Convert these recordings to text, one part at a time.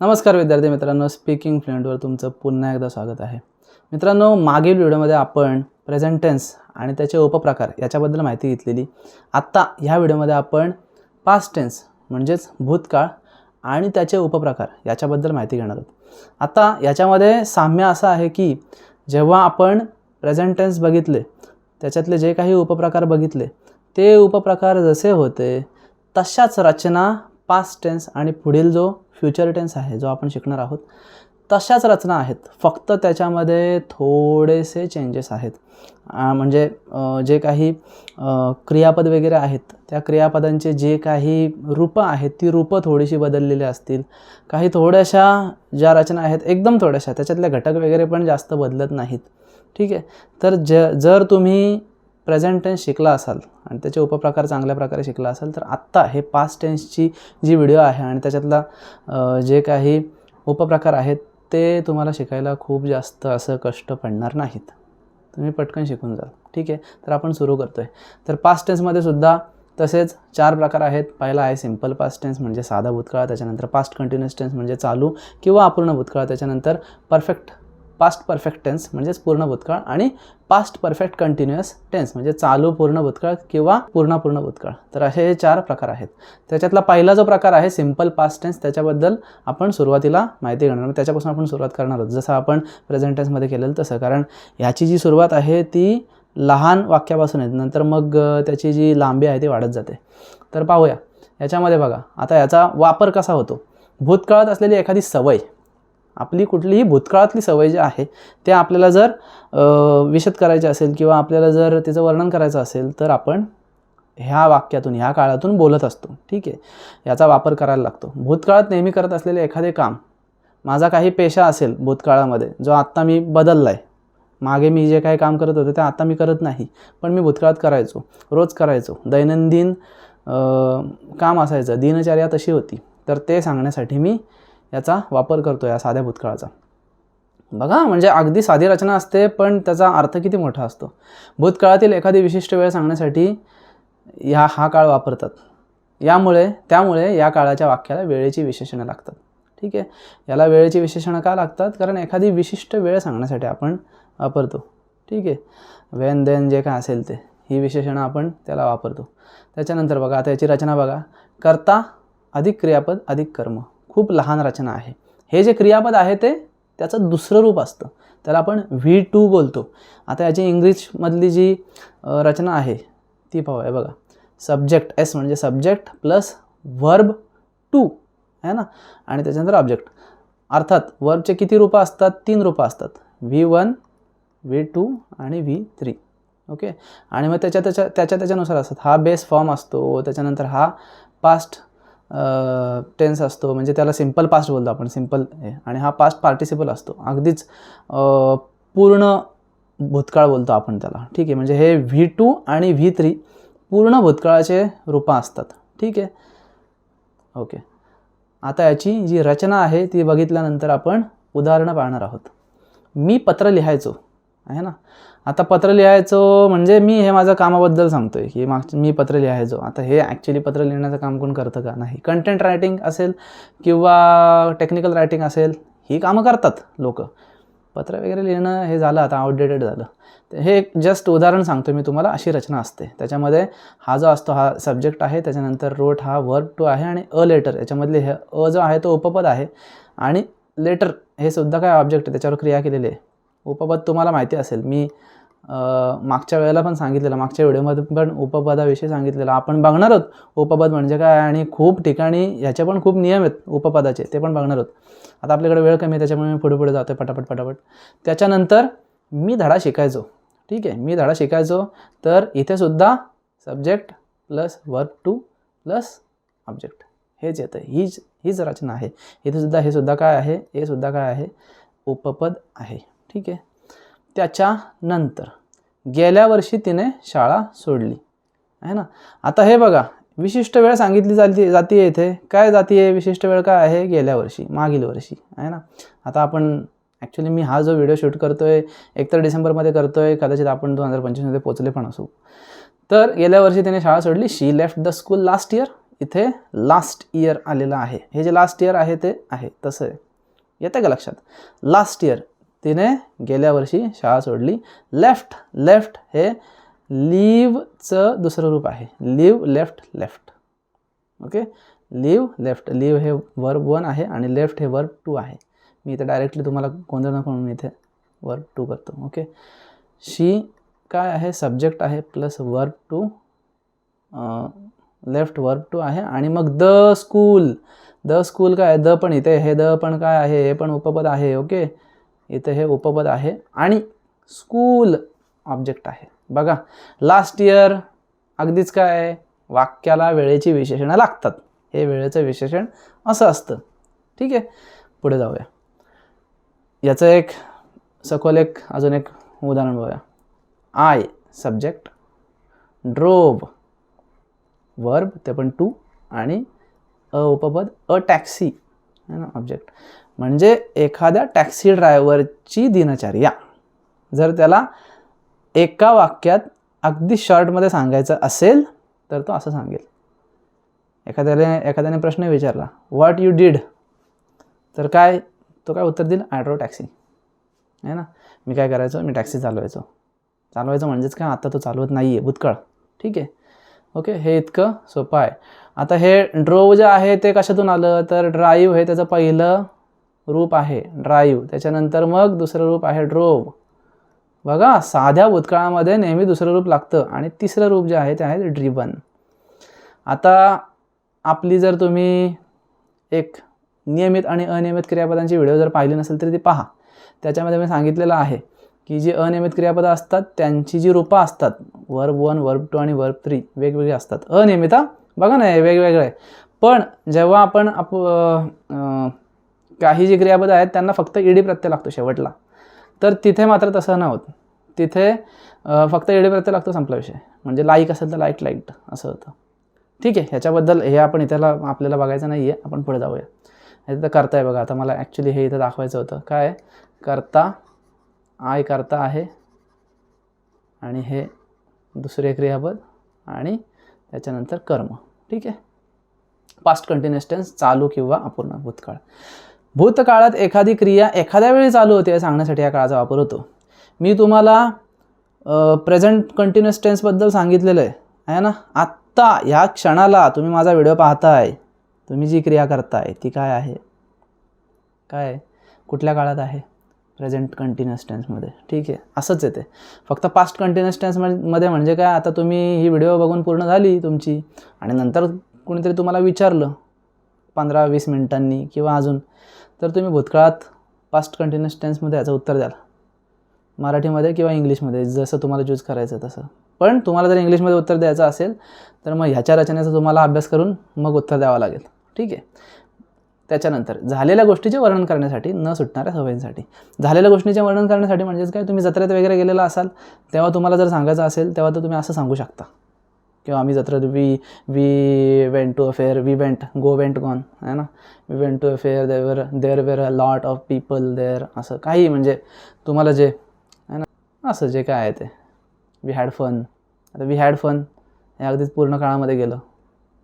नमस्कार विद्यार्थी मित्रांनो स्पीकिंग फ्लुएंटवर तुमचं पुन्हा एकदा स्वागत आहे. मित्रांनो मागील व्हिडिओमध्ये आपण प्रेझेंटेन्स आणि त्याचे उपप्रकार याच्याबद्दल माहिती घेतलेली. आत्ता ह्या व्हिडिओमध्ये आपण पास्ट टेन्स म्हणजेच भूतकाळ आणि त्याचे उपप्रकार याच्याबद्दल माहिती घेणार आहोत. आता याच्यामध्ये साम्य असं आहे की जेव्हा आपण प्रेझेंट टेन्स बघितले त्याच्यातले जे काही उपप्रकार बघितले ते उपप्रकार जसे होते तशाच रचना पास्ट टेन्स आणि पुढील जो फ्युचर टेन्स आहे जो आपण शिकणार आहोत. तशाच रचना आहेत. फक्त त्याच्यामध्ये थोडेसे चेंजेस आहेत. म्हणजे जे काही क्रियापद वगैरे आहेत त्या क्रियापदांचे जे काही रूपं आहेत ती रूपं थोडीशी बदललेली असतील. काही थोड्याशा ज्या रचना आहेत एकदम थोड्याशा त्याच्यातले घटक वगैरे पण जास्त बदलत नाहीत. ठीक आहे? तर ज जर तुम्ही प्रेझेंट टेन्स शिकला असाल आणि त्याचे उपप्रकार चांगल्या प्रकारे शिकला असाल तर आत्ता हे पास्ट टेन्सची जी व्हिडिओ आहे आणि त्याच्यातला जे काही उपप्रकार आहेत ते तुम्हाला शिकायला खूप जास्त असं कष्ट पडणार नाहीत. तुम्ही पटकन शिकून जाल. ठीक आहे? तर आपण सुरू करतो आहे तर पास्ट टेन्समध्ये सुद्धा तसेच चार प्रकार आहेत. पहिला आहे सिंपल पास्ट टेन्स म्हणजे साधा भूतकाळ त्याच्यानंतर पास्ट कंटिन्युअस टेन्स म्हणजे चालू किंवा अपूर्ण भूतकाळ त्याच्यानंतर परफेक्ट पास्ट परफेक्ट टेन्स म्हणजेच पूर्ण भूतकाळ आणि पास्ट परफेक्ट कंटिन्युअस टेन्स म्हणजे चालू पूर्ण भूतकाळ किंवा पूर्ण पूर्ण भूतकाळ. तर असे हे चार प्रकार आहेत. त्याच्यातला पहिला जो प्रकार आहे सिंपल पास्ट टेन्स त्याच्याबद्दल आपण सुरुवातीला माहिती घेणार त्याच्यापासून आपण सुरुवात करणार आहोत. जसं आपण प्रेझेंट टेन्समध्ये केलेलं तसं. कारण ह्याची जी सुरुवात आहे ती लहान वाक्यापासून आहे. नंतर मग त्याची जी लांबी आहे ती वाढत जाते. तर पाहूया. याच्यामध्ये बघा. आता याचा वापर कसा होतो? भूतकाळात असलेली एखादी सवय आपली कुठलीही भूतकाळातली सवय जी आहे ते आपल्याला जर विशद करायची असेल किंवा आपल्याला जर तिचं वर्णन करायचं असेल तर आपण ह्या वाक्यातून ह्या काळातून बोलत असतो. ठीक आहे? याचा वापर करायला लागतो. भूतकाळात नेहमी करत असलेले एखादे काम माझा काही पेशा असेल भूतकाळामध्ये जो आत्ता मी बदलला आहे मागे मी जे काही काम करत होते ते आता मी करत नाही पण मी भूतकाळात करायचो रोज करायचो. दैनंदिन काम असायचं दिनचर्या तशी होती. तर ते सांगण्यासाठी मी याचा वापर करतो या साध्या भूतकाळाचा. बघा म्हणजे अगदी साधी रचना असते पण त्याचा अर्थ किती मोठा असतो. भूतकाळातील एखादी विशिष्ट वेळ सांगण्यासाठी ह्या हा काळ वापरतात. यामुळे त्यामुळे या काळाच्या वाक्याला वेळेची विशेषणं लागतात. ठीक आहे? याला वेळेची विशेषणं का लागतात? कारण एखादी विशिष्ट वेळ सांगण्यासाठी आपण वापरतो. ठीक आहे? वेन देन जे काय असेल ते ही विशेषणं आपण त्याला वापरतो. त्याच्यानंतर बघा आता याची रचना बघा. करता अधिक क्रियापद अधिक कर्म. खूप लहान रचना आहे. हे जे क्रियापद आहे ते त्याचं दुसरं रूप असतं. त्याला आपण व्ही टू बोलतो. आता याची इंग्लिशमधली जी रचना आहे ती पाहूया. बघा. सब्जेक्ट एस म्हणजे सब्जेक्ट प्लस वर्ब टू. आहे ना? आणि त्याच्यानंतर ऑब्जेक्ट. अर्थात वर्बचे किती रूपं असतात? तीन रूपं असतात. व्ही वन व्ही टू आणि व्ही थ्री. ओके? आणि मग त्याच्या त्याच्या त्याच्या त्याच्यानुसार असतात. हा बेस फॉर्म असतो त्याच्यानंतर हा पास्ट टेन्स असतो. म्हणजे त्याला सिंपल पास्ट बोलतो आपण. सिंपल हे. आणि हा पास्ट पार्टिसिपल असतो. अगदीच पूर्ण भूतकाळ बोलतो आपण त्याला. ठीक आहे? म्हणजे हे व्ही टू आणि व्ही थ्री पूर्ण भूतकाळाचे रूपं असतात. ठीक आहे? ओके आता याची जी रचना आहे ती बघितल्यानंतर आपण उदाहरणं पाहणार आहोत. मी पत्र लिहायचो. आहे ना? आता पत्र लिहायचो म्हणजे मी हे माझं कामाबद्दल सांगतो आहे की माग मी पत्र लिहायचो. आता हे ॲक्च्युली पत्र लिहिण्याचं काम कोण करतं का? नाही. कंटेंट रायटिंग असेल किंवा टेक्निकल रायटिंग असेल ही कामं करतात लोक. पत्र वगैरे लिहिणं हे झालं आता आउटडेटेड झालं. तर हे एक जस्ट उदाहरण सांगतो मी तुम्हाला अशी रचना असते. त्याच्यामध्ये हा जो असतो हा सब्जेक्ट आहे त्याच्यानंतर रोट हा वर्ब टू आहे आणि अ लेटर याच्यामधले हे अ जो आहे तो उपपद आहे आणि लेटर हे सुद्धा काय ऑब्जेक्ट आहे? त्याच्यावर क्रिया केलेली आहे. उपपद तुम्हाला माहिती असेल. मी मागच्या वेळेला पण सांगितलेलं मागच्या व्हिडिओमध्ये पण उपपदाविषयी सांगितलेलं. आपण बघणार आहोत उपपद म्हणजे काय आणि खूप ठिकाणी ह्याचे पण खूप नियम आहेत उपपदाचे ते पण बघणार आहोत. आता आपल्याकडे वेळ कमी आहे त्याच्यामुळे मी पुढे पुढे जातो आहे पटापट पटापट. त्याच्यानंतर मी धडा शिकायचो. ठीक आहे मी धडा शिकायचो. तर इथेसुद्धा subject plus verb two plus object हेच येतं हीच हीच रचना आहे. इथेसुद्धा हे सुद्धा काय आहे? हे सुद्धा काय आहे? उपपद आहे. ठीक आहे. त्याच्यानंतर गेल्या वर्षी तिने शाळा सोडली. आहे ना? आता हे बघा विशिष्ट वेळ सांगितली जाते जाती आहे इथे. काय जाती आहे विशिष्ट वेळ काय आहे? गेल्या वर्षी मागील वर्षी. आहे ना? आता आपण ॲक्च्युली मी हा जो व्हिडिओ शूट करतो आहे एकतर डिसेंबरमध्ये करतो आहे कदाचित आपण दोन हजार पंचवीसमध्ये पोचले पण असू. तर गेल्या वर्षी तिने शाळा सोडली. She left the school last year इथे लास्ट इयर आलेलं आहे. हे जे लास्ट इयर आहे ते आहे. तसं आहे. येतं का लक्षात? लास्ट इयर तिने गेल्या वर्षी शाळा सोडली. लेफ्ट लेफ्ट हे लीवचं दुसरं रूप आहे. Leave left left okay leave left leave हे वर्ब वन आहे आणि लेफ्ट हे वर्ब टू आहे. मी इथे डायरेक्टली तुम्हाला गोंधळ नको म्हणून मी इथे वर्ब टू करतो. ओके शी काय आहे? सब्जेक्ट आहे plus verb two left verb two आहे आणि मग द स्कूल द स्कूल काय? आहे द पण इथे. हे द पण काय आहे? हे पण उपपद आहे. ओके इथे हे उपपद आहे आणि स्कूल ऑब्जेक्ट आहे. बघा लास्ट इयर अगदीच काय? वाक्याला वेळेची विशेषणं लागतात. हे वेळेचं विशेषण असं असतं. ठीक आहे? पुढे जाऊया. याचं एक सखोल एक अजून एक उदाहरण बघूया. आय सब्जेक्ट ड्रोव वर्ब ते पण टू आणि अ उपपद अ टॅक्सी है ना? ऑब्जेक्ट म्हणजे एखाद्या टॅक्सी ड्रायव्हरची दिनचर्या. जर त्याला एका वाक्यात अगदी शॉर्टमध्ये सांगायचं असेल तर तो असं सांगेल. एखाद्याने एखाद्याने प्रश्न विचारला व्हॉट यू डीड तर काय तो काय उत्तर देईल? आय ड्रो टॅक्सी आहे ना? मी काय करायचो? मी टॅक्सी चालवायचो. चालवायचं म्हणजेच काय? आता तो चालवत नाही आहे भूतकाळ. ठीक आहे. ओके हे इतकं सोपं आहे. आता हे ड्रोव जे आहे ते कशातून आलं? तर ड्राईव्ह हे त्याचं पहिलं रूप आहे ड्राईव्ह त्याच्यानंतर मग दुसरं रूप आहे ड्रोव बघा साध्या भूतकाळामध्ये नेहमी दुसरं रूप लागतं आणि तिसरं रूप जे आहे ते आहे ड्रिबन आता आपली जर तुम्ही एक नियमित आणि अनियमित क्रियापदांची व्हिडिओ जर पाहिली नसेल तरी ती पहा. त्याच्यामध्ये मी सांगितलेलं आहे की जी अनियमित क्रियापदं असतात त्यांची जी रूपं असतात वर्ब वन वर्ब टू आणि वर्ब थ्री वेगवेगळी असतात. अनियमित बघा ना वेगवेगळे. पण जेव्हा आपण आप काही जी क्रियापदं आहेत त्यांना फक्त ईडी प्रत्यय लागतो शेवटला. तर तिथे मात्र तसं नव्हत. तिथे फक्त ईडी प्रत्यय लागतो संपला विषय. म्हणजे लाईक असेल तर लाइट लाइट असं होतं. ठीक आहे ह्याच्याबद्दल हे आपण इथेला आपल्याला बघायचं नाही आहे आपण पुढे जाऊया. हे तर करता आहे बघा आता मला ॲक्च्युली हे इथं दाखवायचं होतं. काय? करता आय करता आहे आणि हे दुसरे क्रियापद आणि त्याच्यानंतर कर्म. ठीक आहे? पास्ट कंटिन्युअस टेन्स चालू किंवा अपूर्ण भूतकाळ. भूतकाळात एखादी क्रिया एखाद्या वेळी चालू होते हे सांगण्यासाठी या काळाचा वापर होतो. मी तुम्हाला प्रेझेंट कंटिन्युअस टेन्सबद्दल सांगितलेलं आहे. आहे ना? आत्ता ह्या क्षणाला तुम्ही माझा व्हिडिओ पाहताय. तुम्ही जी क्रिया करताय ती काय आहे? काय? कुठल्या काळात आहे? प्रेझेंट कंटिन्युअस टेन्समध्ये ठीक आहे? असंच येते फक्त पास्ट कंटिन्युअस टेन्समध्ये म्हणजे काय? आता तुम्ही ही व्हिडिओ बघून पूर्ण झाली तुमची आणि नंतर कुणीतरी तुम्हाला विचारलं पंधरा वीस मिनिटांनी किंवा अजून. तर तुम्ही भूतकाळात पास्ट कंटिन्युअस टेन्समध्ये याचं उत्तर द्याल. मराठीमध्ये किंवा इंग्लिशमध्ये जसं तुम्हाला चूज करायचं तसं. पण तुम्हाला जर इंग्लिशमध्ये उत्तर द्यायचं असेल तर मग ह्याच्या रचनेचा तुम्हाला अभ्यास करून मग उत्तर द्यावं लागेल. ठीक आहे? त्याच्यानंतर झालेल्या गोष्टीचे वर्णन करण्यासाठी न सुटणाऱ्या सवयींसाठी. झालेल्या गोष्टीचे वर्णन करण्यासाठी म्हणजेच काय? तुम्ही जत्रेत वगैरे गेलेला असाल तेव्हा तुम्हाला जर सांगायचं असेल तेव्हा तर तुम्ही असं सांगू शकता. किंवा आम्ही जत्रेत we we went to a fair we went go went gone आहे ना? We went to a fair there there were a lot of people there असं काही म्हणजे तुम्हाला जे आहे ना? असं जे काय आहे ते. वी हॅड फन आता वी हॅड फन हे अगदीच पूर्ण काळामध्ये गेलं.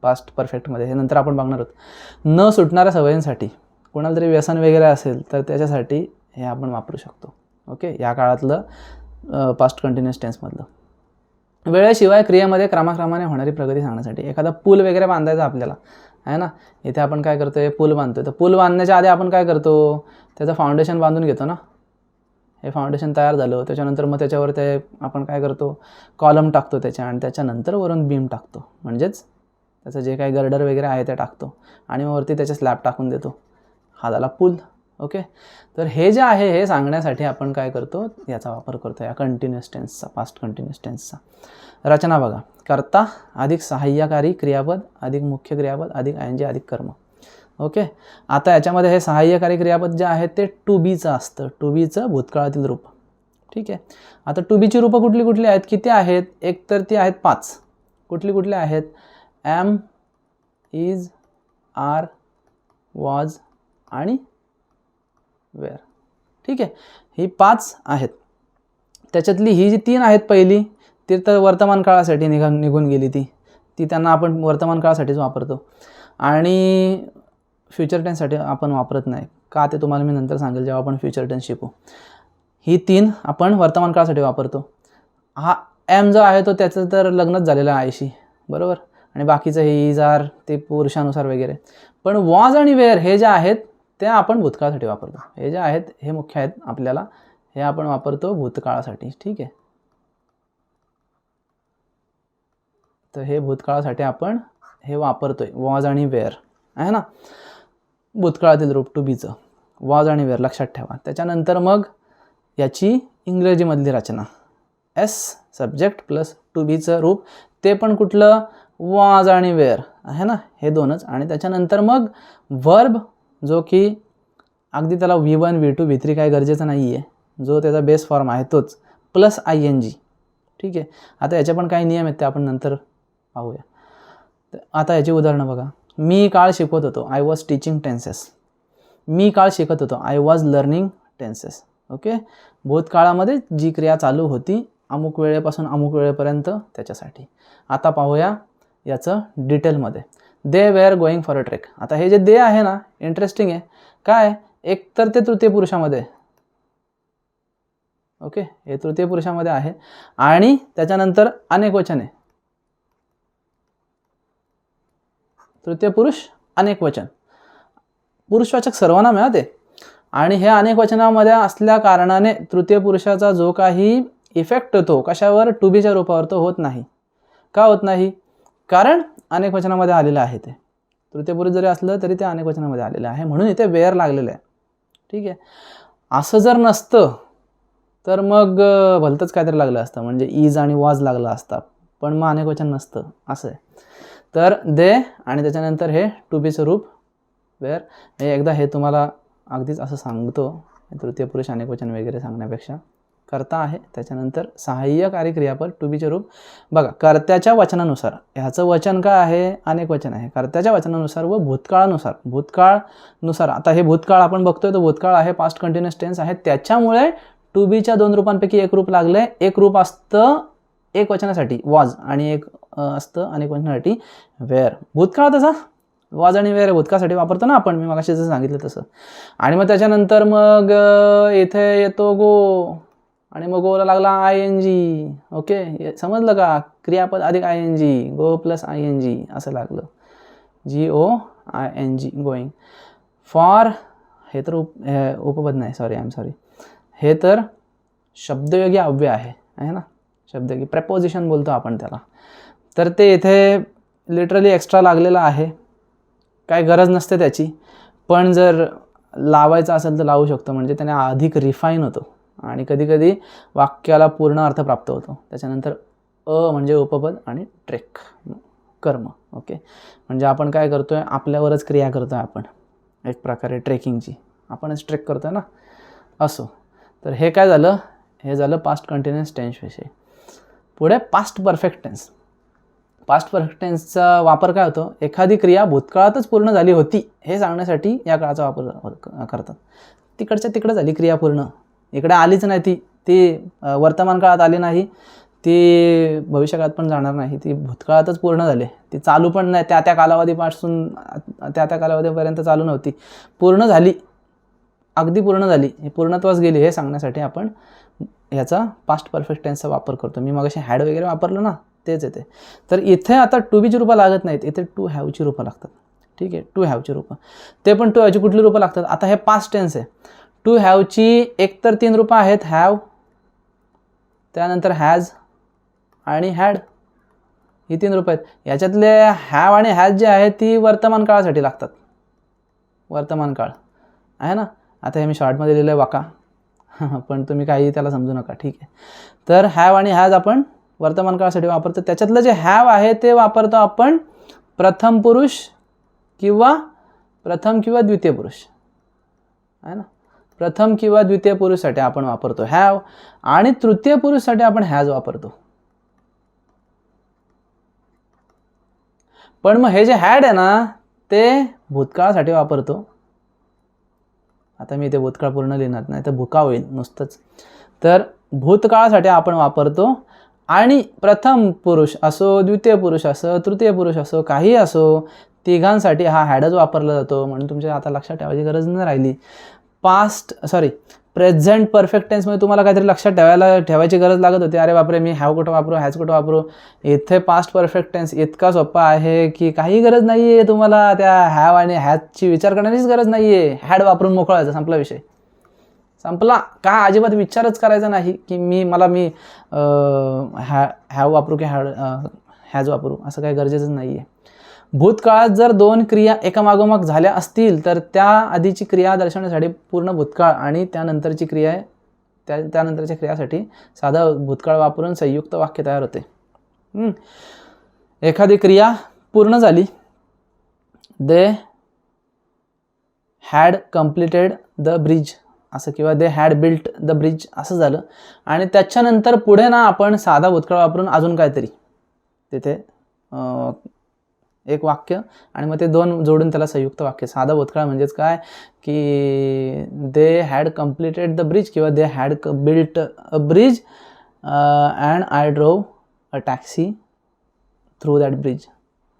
पास्ट परफेक्टमध्ये हे नंतर आपण बघणार आहोत. न सुटणाऱ्या सवयींसाठी कोणाला तरी व्यसन वगैरे असेल तर त्याच्यासाठी हे आपण वापरू शकतो. ओके या काळातलं पास्ट कंटिन्युअस टेन्समधलं वेळेशिवाय क्रियेमध्ये क्रमाक्रमाने होणारी प्रगती सांगण्यासाठी एखादा पूल वगैरे बांधायचा आपल्याला आहे ना? इथे आपण काय करतो आहे पूल बांधतो तर पूल बांधण्याच्या आधी आपण काय करतो? त्याचं फाउंडेशन बांधून घेतो ना? हे फाउंडेशन तयार झालं त्याच्यानंतर मग त्याच्यावर ते आपण काय करतो? कॉलम टाकतो त्याच्या आणि त्याच्यानंतर वरून बीम टाकतो. म्हणजेच त्याचं जे काही गर्डर वगैरे आहे ते टाकतो आणि मग वरती त्याचे स्लॅब टाकून देतो. हा झाला पूल. ओके? तर हे जे आहे हे सांगण्यासाठी आपण काय करतो याचा वापर करतो या कंटिन्युअस टेन्सचा पास्ट कंटिन्युअस टेन्सचा रचना बघा. कर्ता अधिक सहाय्यकारी क्रियापद अधिक मुख्य क्रियापद अधिक आय जे अधिक कर्म. ओके? आता याच्यामध्ये हे सहाय्यकारी क्रियापद जे आहे ते टू बीचं असतं. टू बीचं भूतकाळातील रूप. ठीक आहे? आता टू बीची रूपं कुठली कुठली आहेत? किती आहेत? एक तर ती आहेत पाच. कुठली कुठली आहेत? ॲम इज आर वॉज आणि वेअर. ठीक आहे. ही पाच आहेत. त्याच्यातली ही जी तीन आहेत पहिली ती तर वर्तमान काळासाठी निघा निघून गेली ती. ती त्यांना आपण वर्तमान काळासाठीच वापरतो. आणि फ्युचर टेन्ससाठी आपण वापरत नाही. का ते तुम्हाला मी नंतर सांगेल जेव्हा आपण फ्युचर टेन्स शिकू. ही तीन आपण वर्तमान काळासाठी वापरतो. हा एम जो आहे तो त्याचं तर लग्नच झालेलं आहे आईशी. बरोबर? आणि बाकीचं हे इजार ते पुरुषानुसार वगैरे. पण वॉज आणि वेअर हे जे आहेत ते आपण भूतकाळासाठी वापरतो. हे जे आहेत हे मुख्य आहेत आपल्याला. हे आपण वापरतो भूतकाळासाठी. ठीक आहे? तर हे भूतकाळासाठी आपण हे वापरतोय. वॉज आणि वेअर आहे ना? भूतकाळातील रूप टू बीचं वॉज आणि वेअर लक्षात ठेवा. त्याच्यानंतर मग याची इंग्रजीमधली रचना. एस सब्जेक्ट प्लस टू बीचं रूप. ते पण कुठलं? वॉज आणि वेअर आहे ना? हे दोनच. आणि त्याच्यानंतर मग वर्ब जो की अगदी त्याला V one V two V three काय गरजेचं नाही आहे जो त्याचा बेस फॉर्म आहे तोच. प्लस आय एन जी ठीक आहे? आता याचे पण काही नियम आहेत ते आपण नंतर पाहूया. तर आता याची उदाहरणं बघा. मी काळ शिकवत होतो. आय वॉज टीचिंग टेन्सेस मी काळ शिकत होतो. I was learning tenses okay भूतकाळामध्ये जी क्रिया चालू होती अमुक वेळेपासून अमुक वेळेपर्यंत त्याच्यासाठी. आता पाहूया याचं डिटेलमध्ये they were going for a trek आता हे जे दे आहे ना इंटरेस्टिंग आहे. काय? एक तर ते तृतीय पुरुषामध्ये. ओके हे तृतीय पुरुषामध्ये आहे. आणि त्याच्यानंतर अनेक वचन. आहे तृतीय पुरुष अनेक वचन. पुरुषवाचक सर्वांना मिळते. आणि हे अनेक वचनामध्ये असल्या कारणाने तृतीय पुरुषाचा जो काही इफेक्ट होतो कशावर? टू बीच्या रूपावर तो होत नाही. का होत नाही? कारण अनेक वचनामध्ये आलेलं आहे ते. तृतीय पुरुष जरी असलं तरी ते अनेक वचनामध्ये आलेलं आहे. म्हणून इथे वेअर लागलेलं आहे. ठीक आहे? असं जर नसतं तर मग भलतंच काहीतरी लागलं असतं. म्हणजे ईज आणि वाज लागला असता. पण मग अनेक वचन नसतं. असं आहे. तर दे आणि त्याच्यानंतर हे टू बी स्वरूप वेअर. हे एकदा हे तुम्हाला अगदीच असं सांगतो. तृतीय पुरुष अनेक वचन वगैरे सांगण्यापेक्षा. कर्ता आहे. त्याच्यानंतर सहाय्यकारी क्रियापद टू बीचे रूप. बघा कर्त्याच्या वचनानुसार. ह्याचं वचन काय आहे? अनेक वचन आहे. कर्त्याच्या वचनानुसार व भूतकाळानुसार. भूतकाळनुसार. आता हे भूतकाळ आपण बघतोय तो भूतकाळ आहे पास्ट कंटिन्युअस टेन्स आहे. त्याच्यामुळे टू बीच्या दोन रूपांपैकी एक रूप लागले एक रूप असतं एक वचनासाठी. वॉज आणि एक असतं अनेक वचनासाठी वेअर भूतकाळ तसा? वाज आणि वेअर भूतकाळासाठी वापरतो ना आपण. मी मगाशी जसं सांगितलं तसं. आणि मग त्याच्यानंतर मग येथे इथे येतो गो. आणि मग गोला लागला आय एन जी ओके? समजलं का? क्रियापद अधिक I N G go plus I N G असं लागलं. G O I N G going for हे तर उप हे उपपद नाही. सॉरी आय एम सॉरी हे तर शब्दयोगी अव्यय आहे. आहे ना? शब्दयोगी. प्रपोजिशन बोलतो आपण त्याला. तर ते इथे लिटरली एक्स्ट्रा लागलेलं आहे. काय गरज नसते त्याची. पण जर लावायचं असेल तर लावू शकतो. म्हणजे त्याने अधिक रिफाईन होतो. आणि कधीकधी वाक्याला पूर्ण अर्थ प्राप्त होतो. त्याच्यानंतर अ म्हणजे उपपद आणि ट्रेक कर्म ओके? म्हणजे आपण काय करतो आहे आपल्यावरच क्रिया करतो आहे आपण. एक प्रकारे ट्रेकिंगची. आपणच ट्रेक करतो आहे ना? असो. तर हे काय झालं? हे झालं पास्ट कंटिन्युअस टेन्सविषयी पुढे past perfect tense past perfect टेन्सचा वापर काय होतो? एखादी क्रिया भूतकाळातच पूर्ण झाली होती हे सांगण्यासाठी या काळाचा वापर करतात. तिकडच्या तिकडं झाली क्रिया पूर्ण. इकडे आलीच नाही ती. ती वर्तमान काळात आली नाही. ती भविष्यकाळात पण जाणार नाही. ती भूतकाळातच पूर्ण झाली. ती चालू पण नाही. त्या त्या कालावधीपासून त्या त्या कालावधीपर्यंत चालू नव्हती. पूर्ण झाली. अगदी पूर्ण झाली. हे पूर्णत्वास गेली हे सांगण्यासाठी आपण ह्याचा पास्ट परफेक्ट टेन्सचा वापर करतो. मी मग हॅड वगैरे वापरलं ना? तेच येते तर इथे आता टू बीची रूपं लागत नाहीत. इथे टू हॅवची रूपं लागतात. ठीक आहे? टू हॅवची रूपं. ते पण टू हॅवची कुठली रूपं लागतात? आता हे पास्ट टेन्स आहे. टू हॅवची एकतर तीन रूपं आहेत हॅव त्यानंतर हॅज आणि हॅड. ही तीन रूपं आहेत. याच्यातले हॅव आणि हॅज जे आहे ती वर्तमान काळासाठी लागतात. वर्तमान काळ. आहे ना? आता हे मी शॉर्टमध्ये लिहिलं आहे वाका. पण तुम्ही काही त्याला समजू नका. ठीक आहे. तर हॅव आणि हॅज आपण वर्तमान काळासाठी वापरतो. त्याच्यातलं जे हॅव आहे ते वापरतो आपण प्रथम पुरुष किंवा प्रथम किंवा द्वितीय पुरुष. आहे ना? प्रथम किंवा द्वितीय पुरुषसाठी आपण वापरतो हॅव आणि तृतीय पुरुषसाठी आपण हॅज वापरतो. पण मग हे जे हॅड आहे ना ते भूतकाळासाठी वापरतो. आता मी ते भूतकाळ पूर्ण लिहिणार नाही तर भुका होईल नुसतंच. तर भूतकाळासाठी आपण वापरतो आणि प्रथम पुरुष असो द्वितीय पुरुष असो तृतीय पुरुष असो काही असो तिघांसाठी हा हॅडच वापरला जातो. म्हणून तुमच्या आता लक्षात ठेवायची गरज नाही राहिली. पास्ट सॉरी प्रेझेंट परफेक्ट टेन्समध्ये तुम्हाला काहीतरी लक्षात ठेवायला ठेवायची गरज लागत होती. अरे बापरे मी हॅव कुठं वापरू हॅज कुठं वापरू? इथे पास्ट परफेक्ट टेन्स इतका सोपा आहे की काही गरज नाही आहे तुम्हाला. त्या हॅव आणि हॅजची विचार करण्याचीच गरज नाही आहे हॅड वापरून मोकळायचा संपला विषय. संपला. का अजिबात विचारच करायचा नाही की मी मला मी हॅ हॅव वापरू की हॅड हॅज वापरू. असं काही गरजेचंच नाही आहे भूतकाळात जर दोन क्रिया एकामागोमाग झाल्या असतील तर त्या आधीची क्रिया दर्शवण्यासाठी पूर्ण भूतकाळ आणि त्यानंतरची क्रिया आहे त्या त्यानंतरच्या क्रियासाठी साधा भूतकाळ वापरून संयुक्त वाक्य तयार होते. एखादी क्रिया पूर्ण झाली. They had completed the bridge असं किंवा they had built the bridge असं झालं. आणि त्याच्यानंतर पुढे ना आपण साधा भूतकाळ वापरून अजून काहीतरी. तिथे एक वाक्य आणि मग ते दोन जोडून त्याला संयुक्त वाक्य. साधा भूतकाळ म्हणजेच काय? की they had completed the bridge किंवा they had built a bridge and I drove a taxi through that bridge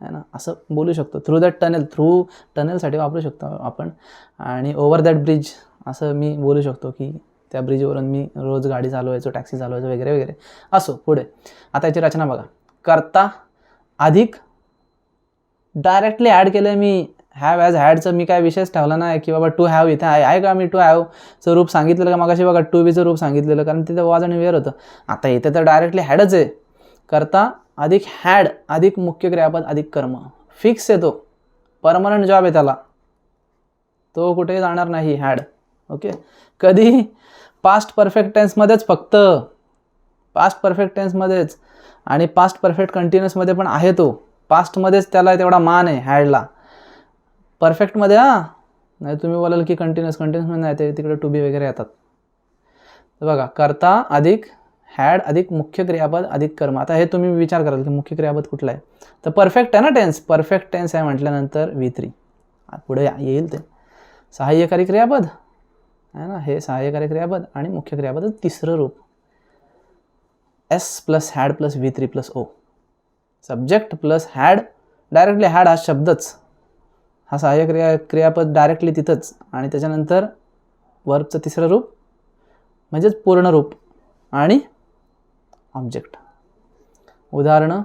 आहे ना? असं बोलू शकतो. थ्रू दॅट टनेल थ्रू टनेलसाठी वापरू शकतो आपण. आणि ओव्हर दॅट ब्रिज असं मी बोलू शकतो की त्या ब्रिजवरून मी रोज गाडी चालवायचो टॅक्सी चालवायचो वगैरे वगैरे. असो पुढे. आता याची रचना बघा. करता अधिक डायरेक्टली ॲड केलं मी. हॅव ॲज हॅडचं मी काय विशेष ठेवला नाही की बाबा टू हॅव इथे आहे. आहे का मी टू हॅवचं रूप सांगितलेलं का? मगाशी बघा टू बीचं रूप सांगितलेलं. कारण तिथे वाज आणि वेअर होतं. आता इथे तर डायरेक्टली हॅडच आहे. करता अधिक हॅड अधिक मुख्य क्रियापद अधिक कर्म. फिक्स आहे तो. परमनंट जॉब आहे त्याला. तो कुठेही जाणार नाही हॅड ओके कधी? पास्ट परफेक्ट टेन्समध्येच फक्त. पास्ट परफेक्ट टेन्समध्येच आणि पास्ट परफेक्ट कंटिन्युअसमध्ये पण आहे तो. पास्टमध्येच त्याला तेवढा मान आहे हॅडला परफेक्टमध्ये हां? नाही तुम्ही बोलाल की कंटिन्युअस कंटिन्युअस नाही ते तिकडे टू बी वगैरे येतात. तर बघा करता अधिक हॅड अधिक मुख्य क्रियापद अधिक कर्म. आता हे तुम्ही विचार कराल की मुख्य क्रियापद कुठलं आहे? तर परफेक्ट आहे ना टेन्स परफेक्ट टेन्स आहे म्हटल्यानंतर व्ही थ्री पुढे या- येईल ते. सहाय्यकारी क्रियापद आहे ना? हे सहाय्यकारी क्रियापद आणि मुख्य क्रियापद तिसरं रूप. S plus had plus V three plus O subject plus had directly had हा शब्दच. हा सहाय्य क्रिया क्रियापद डायरेक्टली तिथंच. आणि त्याच्यानंतर वर्बचं तिसरं रूप म्हणजेच पूर्ण रूप आणि ऑब्जेक्ट उदाहरणं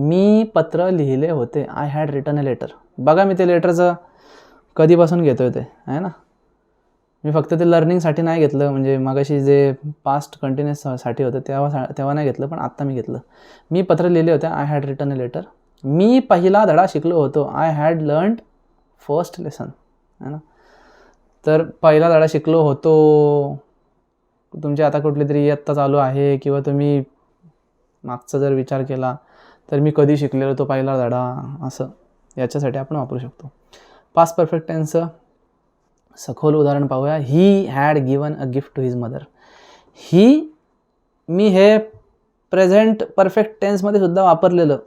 मी पत्र लिहिले होते. I had written a letter बघा मी ते लेटरचं कधीपासून घेतो आहे ते आहे ना? मी फक्त ते लर्निंगसाठी नाही घेतलं. म्हणजे मगाशी जे पास्ट कंटिन्युअससाठी होतं तेव्हा सा- तेव्हा नाही घेतलं पण आत्ता मी घेतलं. मी पत्र लिहिले होते I had written a letter मी पहिला धडा शिकलो होतो. I had learn first lesson है ना? तर पहिला धडा शिकलो होतो. तुमची आता कुठली तरी इयत्ता चालू आहे किंवा तुम्ही मागचा जर विचार केला तर मी कधी शिकलेलो तो पहिला धडा असं याच्यासाठी आपण वापरू शकतो. पास्ट परफेक्ट टेन्सचं सखोल उदाहरण पाहूया. He had given a gift to his mother he मी हे प्रेझेंट परफेक्ट टेन्समध्ये सुद्धा वापरलेलं.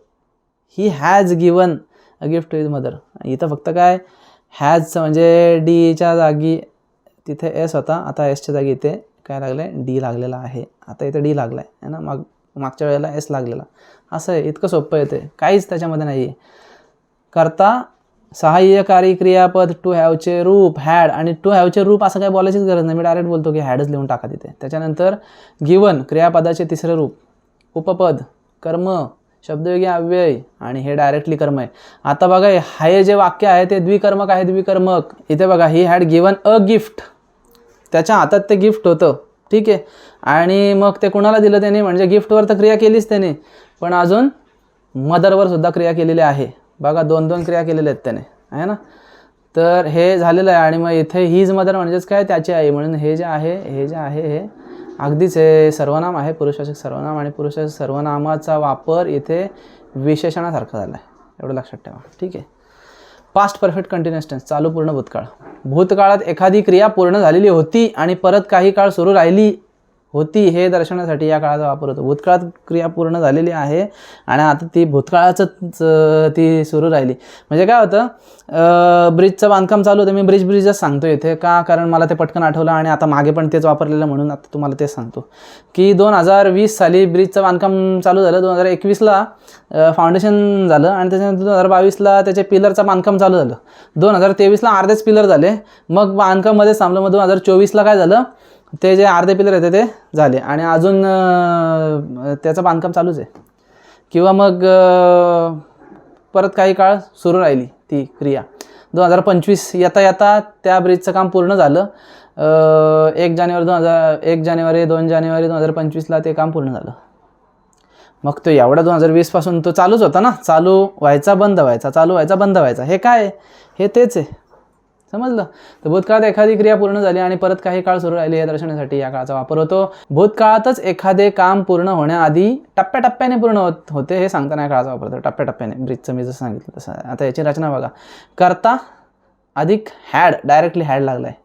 He has given a gift to his mother इथं फक्त काय? हॅजचं म्हणजे डीच्या जागी तिथे एस होता. आता एसच्या जागी इथे काय लागलं आहे डी लागलेला आहे. आता इथे डी लागला आहे ना? माग मागच्या वेळेला एस लागलेला. असं आहे. इतकं सोपं आहे काहीच त्याच्यामध्ये नाही आहे करता सहाय्यकारी क्रियापद टू हॅवचे रूप हॅड आणि टू हॅवचे रूप असं काही बोलायचीच गरज नाही. मी डायरेक्ट बोलतो की हॅडच लिहून टाका तिथे. त्याच्यानंतर गिवन क्रियापदाचे तिसरे रूप. उपपद कर्म शब्दयोगी अव्यय आणि हे डायरेक्टली कर्म आहे. आता बघा हे जे वाक्य आहे ते द्विकर्मक आहे द्विकर्मक. इथे बघा he had given a gift त्याच्या हातात ते गिफ्ट होतं. ठीक आहे? आणि मग ते कुणाला दिलं त्याने? म्हणजे गिफ्टवर तर क्रिया केलीच त्याने. पण अजून मदरवर सुद्धा क्रिया केलेली आहे. बघा दोन दोन क्रिया केलेल्या आहेत त्याने. आहे ना? तर हे झालेलं आहे आणि मग इथे हीज मदर म्हणजेच काय? त्याची आई. म्हणून हे जे आहे हे जे आहे हे अगदीच हे सर्वनाम आहे. पुरुषाचे सर्वनाम आणि पुरुषाच्या सर्वनामाचा वापर इथे विशेषणासारखा झाला आहे एवढं लक्षात ठेवा. ठीक आहे? पास्ट परफेक्ट कंटिन्युअस टेन्स चालू पूर्ण भूतकाळ. भूतकाळात एखादी क्रिया पूर्ण झालेली होती आणि परत काही काळ सुरू राहिली होती हे दर्शवण्यासाठी या काळाचा वापर होतो. भूतकाळात क्रिया पूर्ण झालेली आहे आणि आता ती भूतकाळाचंच ती सुरू राहिली. म्हणजे काय होतं ब्रिजचं बांधकाम चालू होतं. मी ब्रिज ब्रिजच सांगतो इथे का? कारण मला ते पटकन आठवलं आणि आता मागे पण तेच वापरलेलं म्हणून आता तुम्हाला तेच सांगतो. की दोन हजार वीस साली ब्रिजचं बांधकाम चालू झालं. दोन हजार एकवीसला फाउंडेशन झालं आणि त्याच्यानंतर दोन हजार बावीसला त्याच्या पिलरचं बांधकाम चालू झालं. दोन हजार तेवीसला अर्धेच पिलर झाले. मग बांधकाममध्येच थांबलं मग दोन हजार चोवीसला काय झालं? ते जे अर्धे पिलर होते ते झाले. आणि अजून त्याचं बांधकाम चालूच आहे. किंवा मग परत काही काळ सुरू राहिली ती क्रिया. दोन हजार पंचवीस येता येता त्या ब्रिजचं काम पूर्ण झालं. एक जानेवारी दोन हजार एक जानेवारी दोन जानेवारी दोन हजार पंचवीसला ते काम पूर्ण झालं. मग तो एवढा दोन हजार वीसपासून तो चालूच होता ना. चालू व्हायचा बंद व्हायचा चालू व्हायचा बंद व्हायचा. हे काय हे तेच आहे. समजलं? तर भूतकाळात एखादी क्रिया पूर्ण झाली आणि परत काही काळ सुरू राहिली हे दर्शवण्यासाठी या काळाचा वापर होतो. भूतकाळातच एखादे काम पूर्ण होण्याआधी टप्प्याटप्प्याने पूर्ण होत होते हे सांगताना या काळाचा वापर होतो. टप्प्याटप्प्याने ब्रिजचं मी जसं सांगितलं तसं. आता याची रचना बघा. करता अधिक हॅड डायरेक्टली हॅड लागला आहे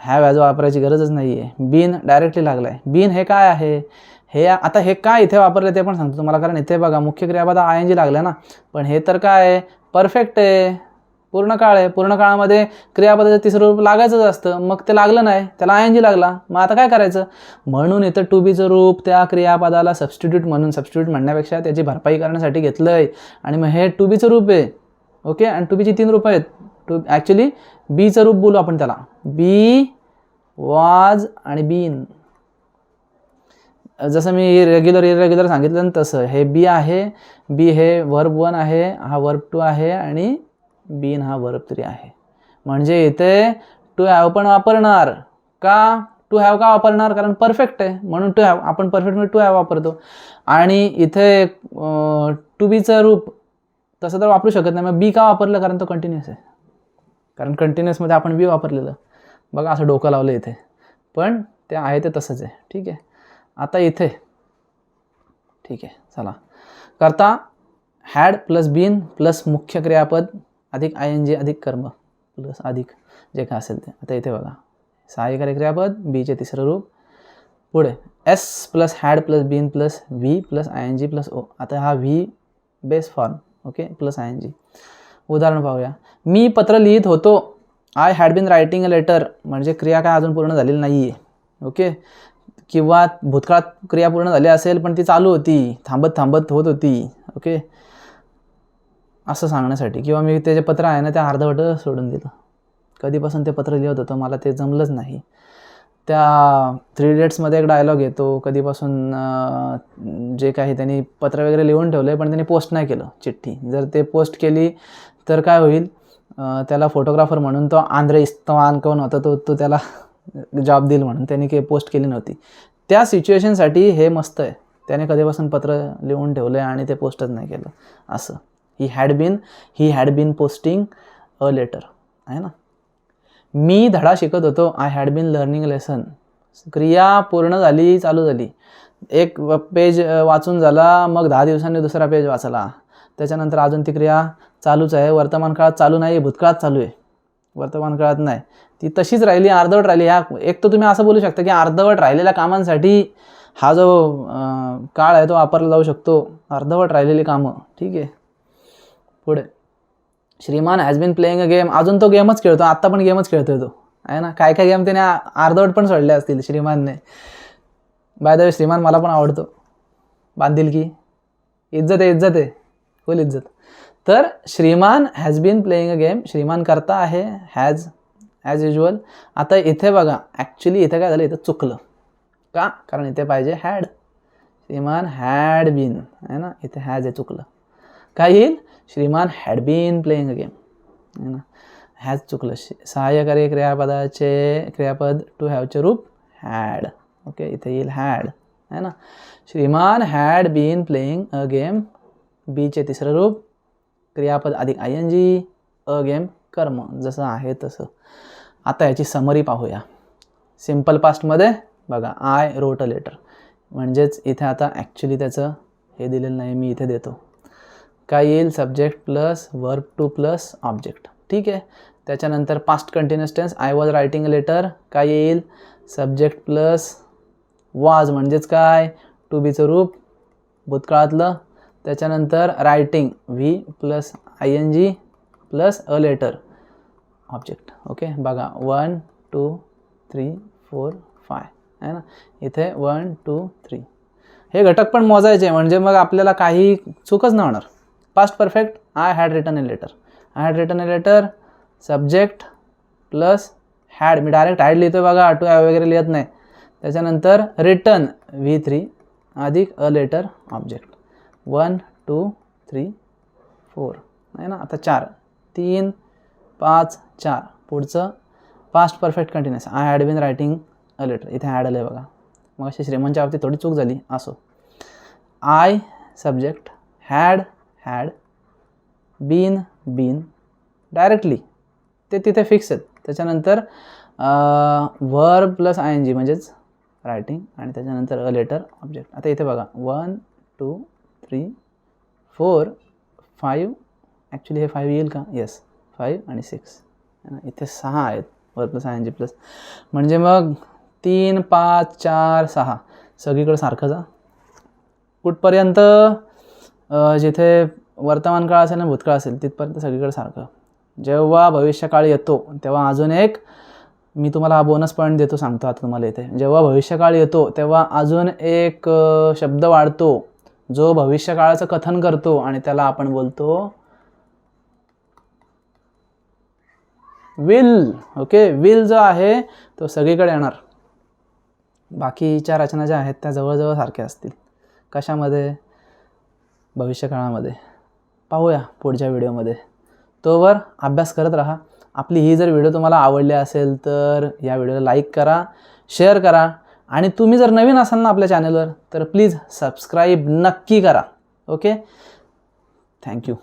हॅव ॲज वापरायची गरजच नाही आहे बीन डायरेक्टली लागला आहे बीन हे काय आहे? हे आता हे काय इथे वापरले ते पण सांगतो तुम्हाला. कारण इथे बघा मुख्य क्रियापद आय एन जी लागलं ना. पण हे तर काय? आहे परफेक्ट आहे. पूर्ण काळ आहे. पूर्ण काळामध्ये क्रियापदाचं तिसरं रूप लागायचंच असतं. मग ते लागलं नाही. त्याला आय एन जी लागला. मग आता काय करायचं? म्हणून इथं टू बीचं रूप त्या क्रियापदाला सबस्टिट्यूट म्हणून सबस्टिट्यूट म्हणण्यापेक्षा त्याची भरपाई करण्यासाठी घेतलं आहे आणि मग हे टू बीचं रूप आहे. ओके आणि टू बीची तीन रूपं आहेत. टू ॲक्च्युली बीचं रूप बोलू आपण त्याला. बी वाज आणि बीन जसं मी रेग्युलर इरेग्युलर सांगितलं ना तसं. हे बी आहे. बी हे वर्ब वन आहे. हा वर्ब टू आहे. आणि बीन हा वर्ब तरी आहे. म्हणजे इथे टू हॅव पण वापरणार का? टू हॅव का वापरणार? कारण परफेक्ट आहे. म्हणून टू हॅव आपण परफेक्ट टू हॅव वापरतो. आणि इथे टू बीचं रूप तसं तर वापरू शकत नाही. मग बी का वापरलं? कारण तो कंटिन्युअस आहे. कारण कंटिन्युअसमध्ये आपण बी वापरलेलं. बघा असं डोकं लावलं इथे. पण ते आहे ते तसंच आहे. ठीक आहे? आता इथे. ठीक आहे. चला. करता हॅड प्लस बीन प्लस मुख्य क्रियापद अधिक आय एन जी अधिक कर्म प्लस अधिक जे काय असेल ते. आता इथे बघा. सहाय्यकारी क्रियापद बीचे तिसरं रूप. पुढे S plus had plus been plus V plus I N G plus O आता हा V base form okay plus I N G उदाहरण पाहूया. मी पत्र लिहित होतो. I had been writing a letter म्हणजे क्रिया काय अजून पूर्ण झालेली नाही आहे ओके किंवा भूतकाळात क्रिया पूर्ण झाली असेल पण ती चालू होती. थांबत थांबत होत होती. ओके असं सांगण्यासाठी. किंवा मी ते जे पत्र आहे ना ते अर्धवट सोडून दिलं. कधीपासून ते पत्र लिहित होतं मला ते जमलंच नाही. त्या थ्री डेट्समध्ये एक डायलॉग येतो. कधीपासून जे काही त्यांनी पत्र वगैरे लिहून ठेवलं आहे पण त्यांनी पोस्ट नाही केलं चिठ्ठी. जर ते पोस्ट केली तर काय होईल? त्याला फोटोग्राफर म्हणून तो आंध्रे इस्तवान कोण होता तो तो त्याला जॉब देईल म्हणून. त्यांनी काही पोस्ट केली नव्हती. त्या सिच्युएशनसाठी हे मस्त आहे. त्याने कधीपासून पत्र लिहून ठेवलं आहे आणि ते पोस्टच नाही केलं. असं. He had been he had been posting a letter आहे ना? मी धडा शिकत होतो. I had been learning lesson क्रिया पूर्ण झाली चालू झाली. एक पेज वाचून झाला मग दहा दिवसांनी दुसरा पेज वाचला. त्याच्यानंतर अजून ती क्रिया चालूच आहे. वर्तमान काळात चालू नाही भूतकाळात चालू आहे. वर्तमान काळात नाही. ती तशीच राहिली अर्धवट राहिली. ह्या एक तर तुम्ही असं बोलू शकता की अर्धवट राहिलेल्या कामांसाठी हा जो काळ आहे तो वापरला जाऊ शकतो. अर्धवट राहिलेली कामं ठीक आहे. पुढे. Shriman has been playing a game अजून तो गेमच खेळतो. आत्ता पण गेमच खेळतोय तो. आहे ना? काय काय गेम त्याने अर्धवट पण सोडले असतील श्रीमानने. बाय द वे श्रीमान मला पण आवडतो. बांधील की? इज्जत आहे इज्जत आहे. फुल इज्जत. तर Shriman has been playing a game Shriman करता आहे. हॅज ॲज युजल आता इथे बघा. ॲक्च्युली इथे काय झालं? इथं चुकलं. का? कारण इथे पाहिजे हॅड श्रीमान हॅड बीन आहे ना? इथे हॅज हे चुकलं. काय येईल? Shriman had been playing a game है ना ह्याच चुकलं सहाय्यकारी क्रियापदाचे क्रियापद टू हॅवचे रूप हॅड ओके इथे येईल हॅड आहे ना Shriman had been playing a game बीचे तिसरं रूप क्रियापद अधिक I N G a game कर्म जसं आहे तसं आता याची समरी पाहूया सिंपल पास्टमध्ये बघा आय रोट अ लेटर म्हणजेच इथे आता ॲक्च्युली त्याचं हे दिलेलं नाही मी इथे देतो काय येईल subject plus verb two plus object ठीक आहे? त्याच्यानंतर past continuous tense I was writing letter काय येईल? सब्जेक्ट प्लस वाज म्हणजेच काय? टू बीचं रूप भूतकाळातलं. त्याच्यानंतर writing V plus I N G plus a letter object okay बघा one two three four five आहे ना? इथे वन टू थ्री हे घटक पण मोजायचे म्हणजे मग आपल्याला काही चूकच नाही होणार. Past perfect I had written A letter I had written A letter subject plus had me direct had लिहितो बघा टू आय वगैरे लिहित नाही. त्याच्यानंतर रिटर्न व्ही थ्री अधिक a letter object one two three four नाही ना? आता चार. तीन पाच चार. पुढचं past perfect continuous I had been writing a letter इथे हॅड आलं आहे बघा. मग अशी श्रीमंतच्या बाबतीत थोडी चूक झाली. असो. I subject had had been been directly ते तिथे फिक्स आहेत. त्याच्यानंतर व्हर प्लस आय एन जी म्हणजेच रायटिंग आणि त्याच्यानंतर अ लेटर ऑब्जेक्ट आता इथे बघा. One two three four five actually हे फाईव्ह येईल का? येस फाईव्ह आणि सिक्स इथे सहा आहेत. वर plus I N G plus म्हणजे मग तीन पाच चार सहा. सगळीकडं सारखं जा. कुठपर्यंत? जिथे वर्तमानकाळ असेल आणि भूतकाळ असेल तिथपर्यंत सगळीकडे सारखं. जेव्हा भविष्यकाळ येतो तेव्हा अजून एक मी तुम्हाला हा बोनस पॉईंट देतो सांगतो आता तुम्हाला इथे. जेव्हा भविष्यकाळ येतो तेव्हा अजून एक शब्द वाढतो जो भविष्यकाळाचं कथन करतो आणि त्याला आपण बोलतो विल ओके विल जो आहे तो सगळीकडे येणार. बाकीच्या रचना ज्या आहेत त्या जवळजवळ सारख्या असतील. कशामध्ये? भविष्यकाळामध्ये. पाहूया पुढच्या व्हिडिओमध्ये. तोवर अभ्यास करत राहा. आपली ही जर व्हिडिओ तुम्हाला आवडली असेल तर या व्हिडिओला लाईक करा शेअर करा आणि तुम्ही जर नवीन असाल ना आपल्या चॅनलवर तर प्लीज सबस्क्राईब नक्की करा. ओके? Thank you.